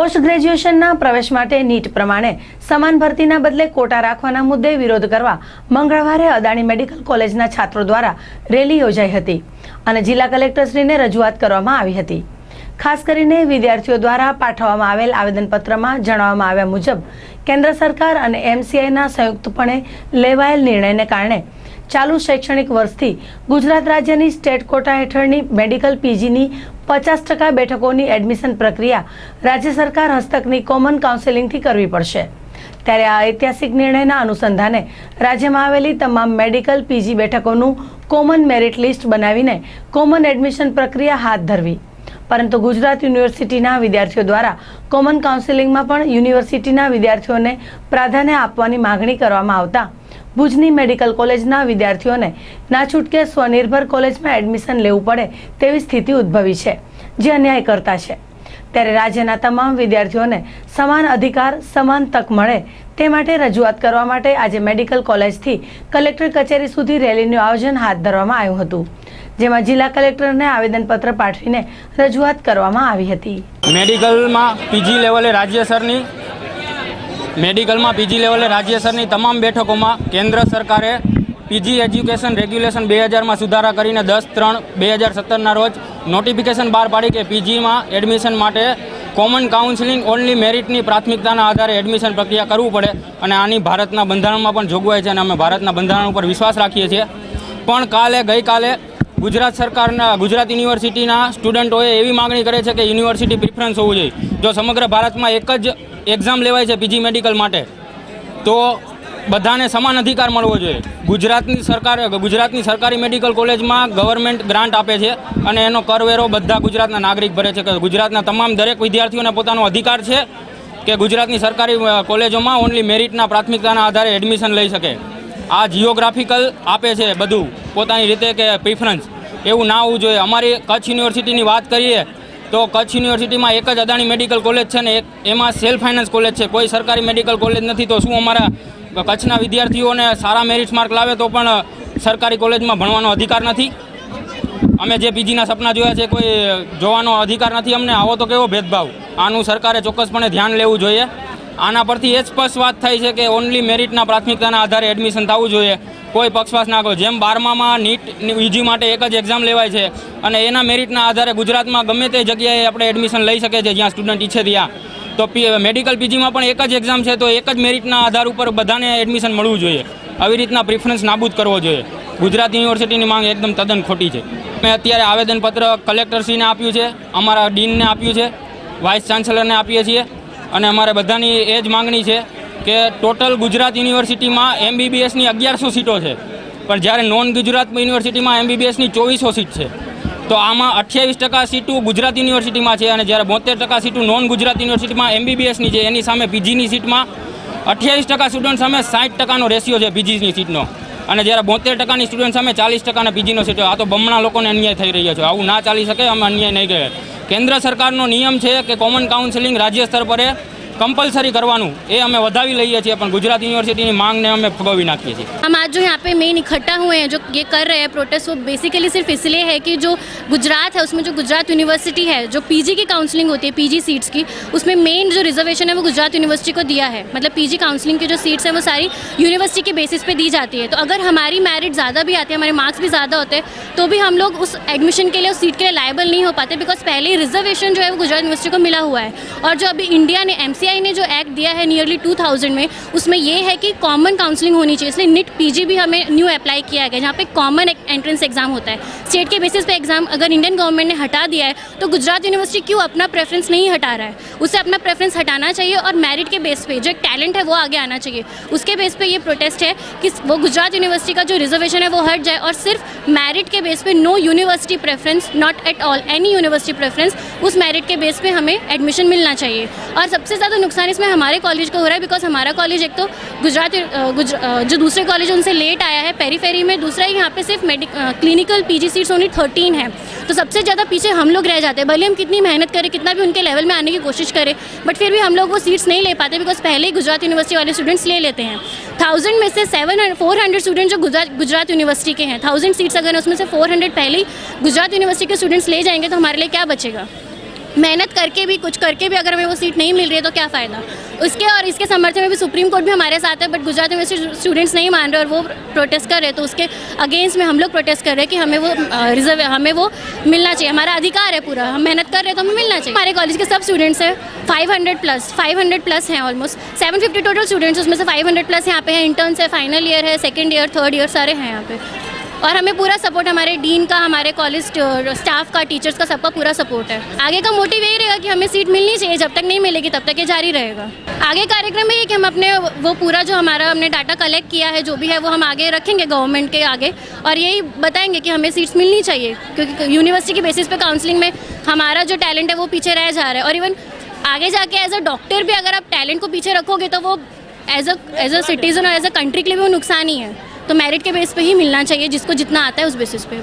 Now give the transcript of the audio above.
Post ગ્રેજ્યુએશનના પ્રવેશ માટે NEET પ્રમાણે સમાન ભરતીના બદલે કોટા રાખવાના મુદ્દે વિરોધ કરવા મંગળવારે અદાણી મેડિકલ કોલેજના છાત્રો દ્વારા રેલી યોજાઈ હતી અને જિલ્લા કલેક્ટરશ્રીને રજૂઆત કરવામાં આવી હતી. ખાસ કરીને વિદ્યાર્થીઓ દ્વારા પાઠવવામાં આવેલ આવેદનપત્રમાં જણાવવામાં આવ્યા મુજબ, કેન્દ્ર સરકાર અને એમસીઆઈના સંયુક્તપણે લેવાયેલ નિર્ણયને કારણે ચાલુ શૈક્ષણિક વર્ષથી ગુજરાત રાજ્યની સ્ટેટ કોટા હેઠળની મેડિકલ પીજીની પચાસ ટકા બેઠકોની એડમિશન પ્રક્રિયા રાજ્ય સરકાર હસ્તકની કોમન કાઉન્સેલિંગથી કરવી પડશે. ત્યારે આ ઐતિહાસિક નિર્ણયના અનુસંધાને રાજ્યમાં આવેલી તમામ મેડિકલ પીજી બેઠકોનું કોમન મેરિટ લિસ્ટ બનાવીને કોમન એડમિશન પ્રક્રિયા હાથ ધરવી. પરંતુ ગુજરાત યુનિવર્સિટીના વિદ્યાર્થીઓ દ્વારા કોમન કાઉન્સેલિંગમાં પણ યુનિવર્સિટીના વિદ્યાર્થીઓને પ્રાધાન્ય આપવાની માગણી કરવામાં આવતા ભુજની મેડિકલ કોલેજના વિદ્યાર્થીઓને ના છૂટકે સ્વનિર્ભર કોલેજમાં એડમિશન લેવું પડે તેવી સ્થિતિ ઉદ્ભવી છે, જે અન્યાય કરતા છે. ત્યારે રાજ્યના તમામ વિદ્યાર્થીઓને સમાન અધિકાર, સમાન તક મળે તે માટે રજૂઆત કરવા માટે આજે મેડિકલ કોલેજથી કલેક્ટર કચેરી સુધી રેલીનું આયોજન હાથ ધરવામાં આવ્યું હતું. જેમાં જિલ્લા કલેક્ટરને આવેદનપત્ર પાઠવીને રજૂઆત કરવામાં આવી હતી. મેડિકલમાં પીજી લેવલે રાજ્ય સરની, મેડિકલમાં પીજી લેવલે રાજ્ય સરની તમામ બેઠકોમાં કેન્દ્ર સરકારે પીજી એજ્યુકેશન રેગ્યુલેશન બે હજારમાં સુધારા કરીને દસ ત્રણ બે હજાર સત્તરના રોજ નોટિફિકેશન બહાર પાડી કે પીજીમાં એડમિશન માટે કોમન કાઉન્સિલિંગ ઓનલી મેરિટની પ્રાથમિકતાના આધારે એડમિશન પ્રક્રિયા કરવું પડે અને આની ભારતના બંધારણમાં પણ જોગવાઈ છે અને અમે ભારતના બંધારણ ઉપર વિશ્વાસ રાખીએ છીએ. પણ કાલે ગઈકાલે ગુજરાત સરકારના, ગુજરાત યુનિવર્સિટીના સ્ટુડન્ટોએ એવી માગણી કરે છે કે યુનિવર્સિટી પ્રિફરન્સ હોવું જોઈએ. જો સમગ્ર ભારતમાં એક જ એક્ઝામ લેવાય છે પીજી મેડિકલ માટે, તો બધાને સમાન અધિકાર મળવો જોઈએ. ગુજરાતની સરકાર, ગુજરાતની સરકારી મેડિકલ કોલેજમાં ગવર્મેન્ટ ગ્રાન્ટ આપે છે અને એનો કરવેરો બધા ગુજરાતના નાગરિક ભરે છે. કે ગુજરાતના તમામ દરેક વિદ્યાર્થીઓને પોતાનો અધિકાર છે કે ગુજરાતની સરકારી કોલેજોમાં ઓનલી મેરિટના પ્રાથમિકતાના આધારે એડમિશન લઈ શકે. આ જિયોગ્રાફિકલ આપે છે બધું. પોતાની રીતે કે પ્રિફરન્સ એવું ના હોવું જોઈએ. અમારી કચ્છ યુનિવર્સિટીની વાત કરીએ તો કચ્છ યુનિવર્સિટીમાં એક જ અદાણી મેડિકલ કોલેજ છે ને એમાં સેલ્ફ ફાઇનાન્સ કોલેજ છે. કોઈ સરકારી મેડિકલ કોલેજ નથી તો શું અમારા કચ્છના વિદ્યાર્થીઓને સારા મેરિટ માર્ક લાવે તો પણ સરકારી કોલેજમાં ભણવાનો અધિકાર નથી? અમે જે પીજીના સપના જોયા છે કોઈ જોવાનો અધિકાર નથી અમને? આવો તો કેવો ભેદભાવ? આનું સરકારે ચોક્કસપણે ધ્યાન લેવું જોઈએ. આના પરથી એ સ્પષ્ટ વાત થાય છે કે ઓનલી મેરિટના પ્રાથમિકતાના આધારે એડમિશન થવું જોઈએ. કોઈ પક્ષપાત ના કરો. જેમ બારમામાં નીટ યુજી માટે એક જ એક્ઝામ લેવાય છે અને એના મેરિટના આધારે ગુજરાતમાં ગમે તે જગ્યાએ આપણે એડમિશન લઈ શકીએ છીએ, જ્યાં સ્ટુડન્ટ ઈચ્છે ત્યાં. તો મેડિકલ પીજીમાં પણ એક જ એક્ઝામ છે, તો એક જ મેરિટના આધાર ઉપર બધાને એડમિશન મળવું જોઈએ. આવી રીતના પ્રિફરન્સ નાબૂદ કરવો જોઈએ. ગુજરાત યુનિવર્સિટીની માંગ એકદમ તદ્દન ખોટી છે. મેં અત્યારે આવેદનપત્ર કલેક્ટરશ્રીને આપ્યું છે, અમારા ડીનને આપ્યું છે વાઇસ ચાન્સેલરને આપીએ છીએ અને અમારે બધાની એ જ માંગણી છે કે ટોટલ ગુજરાત યુનિવર્સિટીમાં એમબીબીએસની અગિયારસો સીટો છે. પણ જ્યારે નોન ગુજરાત યુનિવર્સિટીમાં એમબીબીએસની ચોવીસો સીટ છે. તો આમાં અઠ્યાવીસ ટકા સીટો ગુજરાત યુનિવર્સિટીમાં છે અને જ્યારે બોતેર ટકા સીટો નોન ગુજરાત યુનિવર્સિટીમાં એમબીબીએસની છે, એની સામે પીજીની સીટમાં અઠ્યાવીસ ટકા સ્ટુડન્ટ સામે સાઠ ટકાનો રેશિયો છે પીજીની સીટનો. અને જ્યારે બોતેર ટકાની સ્ટુડન્ટ સામે ચાલીસ ટકાના પીજીનો સીટો. આ તો બમણા લોકોને અન્યાય થઈ રહ્યો છે. આવું ના ચાલી શકે, અમે અન્યાય નહીં કહે કેન્દ્ર સરકારનો નિયમ છે કે કોમન કાઉન્સિલિંગ રાજ્ય સ્તર પર કમ્પલસરી કરવાનું એ અમે વધાવી લઈએ છીએ પણ ગુજરાત યુનિવર્સિટીની માંગને અમે ફગાવી નાખીએ છીએ हम आज जो यहाँ पे मेन इकट्ठा हुए हैं जो ये कर रहे हैं प्रोटेस्ट वो बेसिकली सिर्फ इसलिए है कि जो गुजरात है उसमें जो गुजरात यूनिवर्सिटी है जो पीजी की काउंसलिंग होती है पीजी सीट्स की उसमें मेन जो रिजर्वेशन है वो गुजरात यूनिवर्सिटी को दिया है मतलब पीजी काउंसलिंग की जो सीट्स हैं वो सारी यूनिवर्सिटी के बेसिस पे दी जाती है तो अगर हमारी मेरिट ज़्यादा भी आती है हमारे मार्क्स भी ज़्यादा होते हैं तो भी हम लोग उस एडमिशन के लिए उस सीट के लिए लायबल नहीं हो पाते बिकॉज पहले ही रिजर्वेशन जो है वो गुजरात यूनिवर्सिटी को मिला हुआ है और जो अभी इंडिया ने एम ने जो एक्ट दिया है नियरली 2000 में, उसमें ये है कि कॉमन काउंसलिंग होनी चाहिए। इसलिए निट पीजी भी हमें न्यू अप्लाई किया गया जहाँ पे कॉमन एंट्रेंस एग्ज़ाम होता है। स्टेट के बेसिस पे एग्ज़ाम अगर इंडियन गवर्नमेंट ने हटा दिया है तो गुजरात यूनिवर्सिटी क्यों अपना प्रेफरेंस नहीं हटा रहा है? उसे अपना प्रेफरेंस हटाना चाहिए और मेरिट के बेस पे जो एक टैलेंट है, वो आगे आना चाहिए। उसके बेस पे ये प्रोटेस्ट है कि वो गुजरात यूनिवर्सिटी का जो रिजर्वेशन है, वो हट जाए और सिर्फ़ मेरिट के बेस पे no university preference not at all any university preference उस मेरिट के बेस पे हमें एडमिशन मिलना चाहिए। और सबसे ज़्यादा नुकसान इसमें हमारे कॉलेज को हो रहा है बिकॉज़ हमारा कॉलेज एक तो गुजरात जो दूसरे कॉलेज उनसे लेट आया है पेरीफेरी में, दूसरा यहाँ पे सिर्फ़ medic clinical PG seats only thirteen है। तो सबसे ज़्यादा पीछे हम लोग रह जाते हैं, भले हम कितनी मेहनत करें, कितना भी उनके लेवल में आने की कोशिश करें बट फिर भी हम लोग वो सीट्स नहीं ले पाते बिकॉज़ पहले ही गुजरात यूनिवर्सिटी वाले स्टूडेंट्स ले लेते हैं। थाउज़ेंड में से सेवन फोर हंड्रेड स्टूडेंट जो गुजरात गुजरात यूनिवर्सिटी के हैं थाउज़ेंड सीट्स अगर उसमें से फोर हंड्रेड पहले ही गुजरात यूनिवर्सिटी के स्टूडेंट्स ले जाएँगे तो हमारे लिए क्या बचेगा? मेहनत करके भी, कुछ करके भी अगर हमें वो सीट नहीं मिल रही है तो क्या फ़ायदा? उसके और इसके समर्थन में भी सुप्रीम कोर्ट भी हमारे साथ है बट गुजरात यूनिवर्सिटी स्टूडेंट्स नहीं मान रहे और वो प्रोटेस्ट कर रहे तो उसके अगेंस्ट में हम लोग प्रोटेस्ट कर रहे हैं कि हमें वो रिज़र्व हमें वो मिलना चाहिए। हमारा अधिकार है पूरा, हम मेहनत कर रहे हैं तो हमें मिलना चाहिए। हमारे कॉलेज के सब स्टूडेंट्स हैं 500 प्लस 500 प्लस हैं ऑलमोस्ट 750 टोटल स्टूडेंट्स उसमें से 500 प्लस यहाँ पे हैं इंटर्न्स है फाइनल ईयर है सेकेंड ईयर थर्ड ईयर सारे हैं यहाँ पे। और हमें पूरा सपोर्ट, हमारे डीन का, हमारे कॉलेज स्टाफ का टीचर्स का सबका पूरा सपोर्ट है। आगे का मोटिव यही रहेगा कि हमें सीट मिलनी चाहिए, जब तक नहीं मिलेगी तब तक ये जारी रहेगा। आगे कार्यक्रम में ये कि हम अपने, वो पूरा जो हमारा हमने डाटा कलेक्ट किया है, जो भी है, वो हम आगे रखेंगे गवर्नमेंट के आगे और यही बताएँगे कि हमें सीट्स मिलनी चाहिए, क्योंकि यूनिवर्सिटी के बेसिस पे काउंसलिंग में हमारा जो टैलेंट है, वो पीछे रह जा रहा है। और इवन आगे जाके एज अ डॉक्टर भी अगर आप टैलेंट को पीछे रखोगे तो वो as a as a citizen और एज अ कंट्री के लिए भी वो नुकसान ही है। तो मेरिट के बेस पे ही मिलना चाहिए जिसको जितना आता है उस बेसिस पे